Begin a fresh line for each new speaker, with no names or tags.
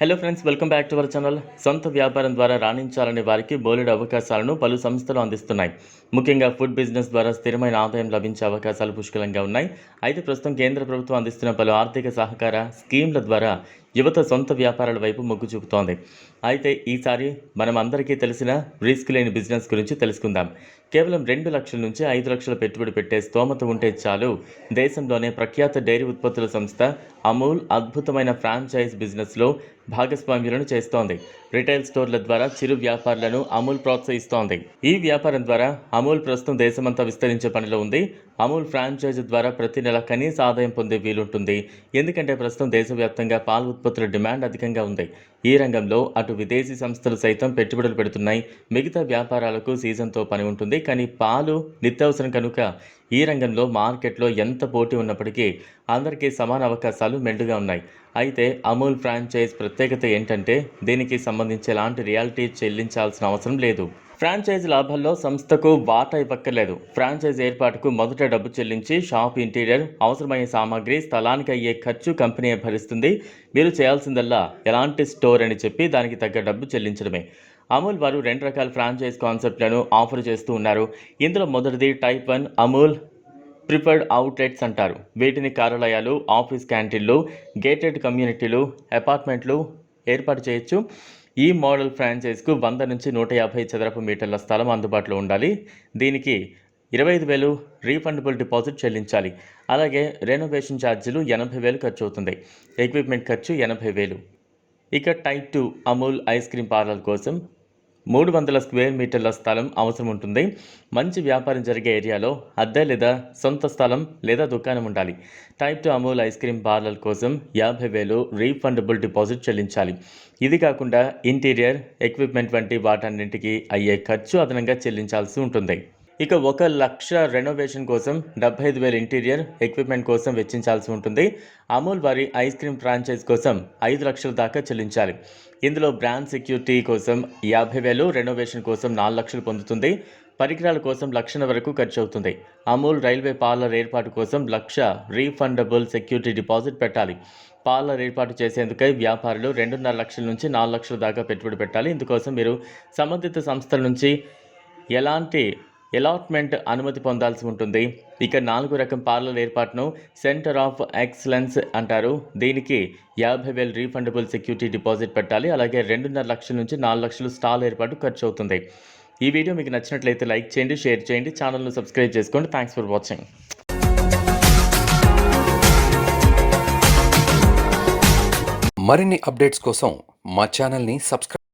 Hello friends welcome back to our channel సొంత వ్యాపారం ద్వారా రాణించాలనే వారికి బోలెడు అవకాశాలను పలు సంస్థలు అందిస్తున్నాయి. ముఖ్యంగా ఫుడ్ బిజినెస్ ద్వారా స్థిరమైన ఆదాయం లభించే అవకాశాలు పుష్కలంగా ఉన్నాయి. అయితే ప్రస్తుతం కేంద్ర ప్రభుత్వం అందిస్తున్న పలు ఆర్థిక సహకార స్కీమ్ల ద్వారా యువత సొంత వ్యాపారాల వైపు మొగ్గు చూపుతోంది. అయితే ఈసారి మనం అందరికీ తెలిసిన రిస్క్ లేని బిజినెస్ గురించి తెలుసుకుందాం. కేవలం రెండు లక్షల నుంచి ఐదు లక్షల పెట్టుబడి పెట్టే స్తోమత ఉంటే చాలు. దేశంలోనే ప్రఖ్యాత డైరీ ఉత్పత్తుల సంస్థ అమూల్ అద్భుతమైన ఫ్రాంచైజ్ బిజినెస్లో భాగస్వామ్యులను చేస్తోంది. రిటైల్ స్టోర్ల ద్వారా చిరు వ్యాపారులను అమూల్ ప్రోత్సహిస్తోంది. ఈ వ్యాపారం ద్వారా అమూల్ ప్రస్తుతం దేశమంతా విస్తరించే పనిలో ఉంది. అమూల్ ఫ్రాంచైజ్ ద్వారా ప్రతి నెల కనీస ఆదాయం పొందే వీలుంటుంది. ఎందుకంటే ప్రస్తుతం దేశవ్యాప్తంగా పాల ఉత్పత్తుల డిమాండ్ అధికంగా ఉంది. ఈ రంగంలో అటు విదేశీ సంస్థలు సైతం పెట్టుబడులు పెడుతున్నాయి. మిగతా వ్యాపారాలకు సీజన్తో పని ఉంటుంది. కానీ పాలు నిత్యావసరం కనుక ఈ రంగంలో మార్కెట్లో ఎంత పోటీ ఉన్నప్పటికీ అందరికీ సమాన అవకాశాలు మెండుగా ఉన్నాయి. అయితే అమూల్ ఫ్రాంచైజ్ ప్రత్యేకత ఏంటంటే దీనికి సంబంధించి ఎలాంటి రియాలిటీ చెల్లించాల్సిన అవసరం లేదు. ఫ్రాంచైజ్ లాభాల్లో సంస్థకు వాటా ఇవ్వక్కర్లేదు. ఫ్రాంచైజ్ ఏర్పాటుకు మొదట డబ్బు చెల్లించి షాప్ ఇంటీరియర్ అవసరమయ్యే సామాగ్రి స్థలానికి అయ్యే ఖర్చు కంపెనీ భరిస్తుంది. మీరు చేయాల్సిందల్లా ఎలాంటి స్టోర్ అని చెప్పి దానికి తగ్గ డబ్బు చెల్లించడమే. అమూల్ వారు రెండు రకాల ఫ్రాంచైజ్ కాన్సెప్ట్లను ఆఫర్ చేస్తూ ఉన్నారు. ఇందులో మొదటిది type one Amul preferred outlets అంటారు. వీటిని కార్యాలయాలు ఆఫీస్ క్యాంటీన్లు గేటెడ్ కమ్యూనిటీలు అపార్ట్మెంట్లు ఏర్పాటు చేయొచ్చు. ఈ మోడల్ ఫ్రాంచైజ్కు వంద నుంచి నూట యాభై చదరపు మీటర్ల స్థలం అందుబాటులో ఉండాలి. దీనికి ఇరవై ఐదు వేలు రీఫండబుల్ డిపాజిట్ చెల్లించాలి. అలాగే రెనోవేషన్ ఛార్జీలు ఎనభై వేలు ఖర్చు అవుతుంది. ఎక్విప్మెంట్ ఖర్చు ఎనభై వేలు. ఇక type two Amul ice cream parlour కోసం మూడు వందల స్క్వేర్ మీటర్ల స్థలం అవసరం ఉంటుంది. మంచి వ్యాపారం జరిగే ఏరియాలో అద్దె లేదా సొంత స్థలం లేదా దుకాణం ఉండాలి. Type two Amul ice cream parlour కోసం యాభై వేలు రీఫండబుల్ డిపాజిట్ చెల్లించాలి. ఇది కాకుండా ఇంటీరియర్ ఎక్విప్మెంట్ వంటి వాటన్నింటికి అయ్యే ఖర్చు అదనంగా చెల్లించాల్సి ఉంటుంది. ఇక ఒక లక్ష రెనోవేషన్ కోసం డెబ్బై ఐదు వేల ఇంటీరియర్ ఎక్విప్మెంట్ కోసం వెచ్చించాల్సి ఉంటుంది. అమూల్ వారి ఐస్ క్రీమ్ ఫ్రాంచైజ్ కోసం ఐదు లక్షల దాకా చెల్లించాలి. ఇందులో బ్రాండ్ సెక్యూరిటీ కోసం యాభై వేలు రెనోవేషన్ కోసం నాలుగు లక్షలు పొందుతుంది. పరికరాల కోసం లక్షల వరకు ఖర్చు అవుతుంది. అమూల్ రైల్వే పార్లర్ ఏర్పాటు కోసం లక్ష రీఫండబుల్ సెక్యూరిటీ డిపాజిట్ పెట్టాలి. పార్లర్ ఏర్పాటు చేసేందుకై వ్యాపారులు రెండున్నర లక్షల నుంచి నాలుగు లక్షల దాకా పెట్టుబడి పెట్టాలి. ఇందుకోసం మీరు సంబంధిత సంస్థల నుంచి ఎలాంటి అలాట్మెంట్ అనుమతి పొందాల్సి ఉంటుంది. ఇక నాలుగు రకం పార్లర్ ఏర్పాటును సెంటర్ ఆఫ్ ఎక్సలెన్స్ అంటారు. దీనికి యాభై వేలు రీఫండబుల్ సెక్యూరిటీ డిపాజిట్ పెట్టాలి. అలాగే రెండున్నర లక్షల నుంచి నాలుగు లక్షలు స్టాల్ ఏర్పాటు ఖర్చు అవుతుంది ఈ వీడియో మీకు నచ్చినట్లయితే లైక్ చేయండి షేర్ చేయండి ఛానల్ను సబ్స్క్రైబ్ చేసుకోండి. థ్యాంక్స్ ఫర్ వాచింగ్
మరిన్ని అప్డేట్స్ కోసం మా ఛానల్ని సబ్స్క్రైబ్